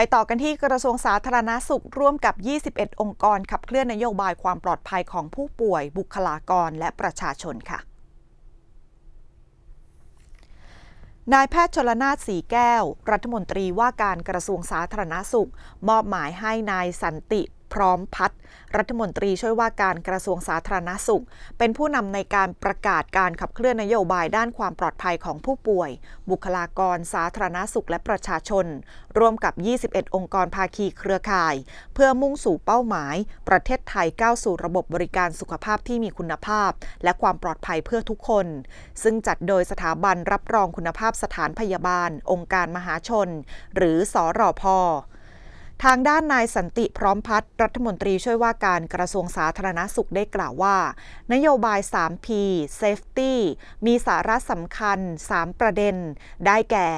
ไปต่อกันที่กระทรวงสาธารณาสุขร่วมกับ 21 องค์กร ขับเคลื่อนนโยบายความปลอดภัยของผู้ป่วย บุคลากร และประชาชนค่ะนายแพทย์ชลนาศสีแก้ว รัฐมนตรีว่าการกระทรวงสาธารณาสุข มอบหมายให้นายสันติ พร้อมพัฒน์รัฐมนตรีช่วยว่าการกระทรวงสาธารณสุข เป็นผู้นำในการประกาศการขับเคลื่อนนโยบายด้านความปลอดภัยของผู้ป่วย บุคลากรสาธารณสุขและประชาชน ร่วมกับ 21 องค์กรภาคีเครือข่าย เพื่อมุ่งสู่เป้าหมาย ประเทศไทยก้าวสู่ระบบบริการสุขภาพที่มีคุณภาพ และความปลอดภัยเพื่อทุกคน ซึ่งจัดโดยสถาบันรับรองคุณภาพสถานพยาบาล องค์การมหาชน หรือสอรอพอ ทางด้านนายสันติพร้อมพัฒน์รัฐมนตรีช่วยว่าการกระทรวงสาธารณสุขได้กล่าวว่า นโยบาย 3P Safety มีสาระสำคัญ 3 ประเด็น ได้แก่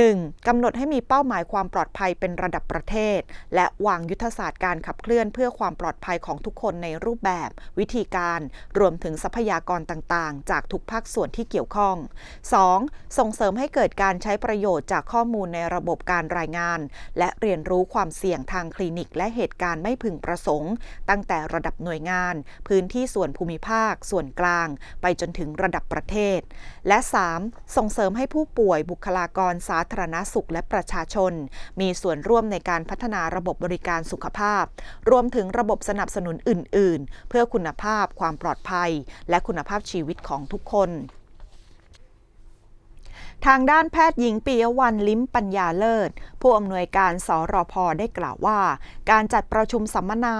1. กำหนดให้มีเป้าหมายความปลอดภัยเป็นระดับประเทศ และวางยุทธศาสตร์การขับเคลื่อนเพื่อความปลอดภัยของทุกคนในรูปแบบ วิธีการ รวมถึงทรัพยากรต่างๆ จากทุกภาคส่วนที่เกี่ยวข้อง 2. ส่งเสริมให้เกิดการใช้ประโยชน์จากข้อมูลในระบบการรายงาน และเรียนรู้ความเสี่ยงทางคลินิก และเหตุการณ์ไม่พึงประสงค์ ตั้งแต่ระดับหน่วยงาน พื้นที่ส่วนภูมิภาค ส่วนกลาง ไปจนถึงระดับประเทศ และ 3. ส่งเสริมให้ผู้ป่วยบุคลากรสาธารณสุขและประชาชน มีส่วนร่วมในการพัฒนาระบบบริการสุขภาพ รวมถึงระบบสนับสนุนอื่น ๆ เพื่อคุณภาพ ความปลอดภัย และคุณภาพชีวิตของทุกคน ทางด้านแพทย์หญิงปียวันลิ้มปัญญาเลิศ ผู้อำนวยการสรพได้กล่าวว่า การจัดประชุมสัมมนา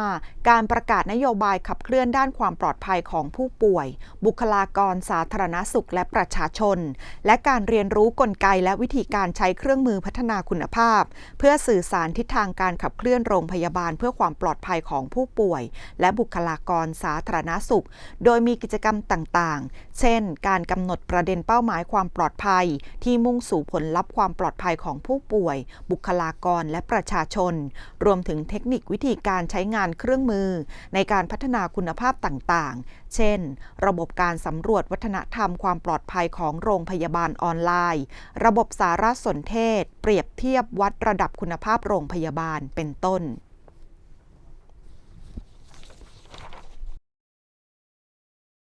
การประกาศนโยบายขับเคลื่อนด้านความปลอดภัยของผู้ป่วย บุคลากรสาธารณสุขและประชาชน และการเรียนรู้กลไกและวิธีการใช้เครื่องมือพัฒนาคุณภาพ เพื่อสื่อสารทิศทางการขับเคลื่อนโรงพยาบาล เพื่อความปลอดภัยของผู้ป่วย และบุคลากรสาธารณสุข โดยมีกิจกรรมต่างๆ เช่น การกำหนดประเด็นเป้าหมายความปลอดภัยที่มุ่งสู่ผลลัพธ์ความปลอดภัยของผู้ป่วย บุคลากรและประชาชน รวมถึงเทคนิควิธีการใช้งานเครื่องมือ ในการพัฒนาคุณภาพต่างๆ เช่น ระบบการสำรวจวัฒนธรรมความปลอดภัยของโรงพยาบาลออนไลน์ ระบบสารสนเทศ เปรียบเทียบวัดระดับคุณภาพโรงพยาบาลเป็นต้น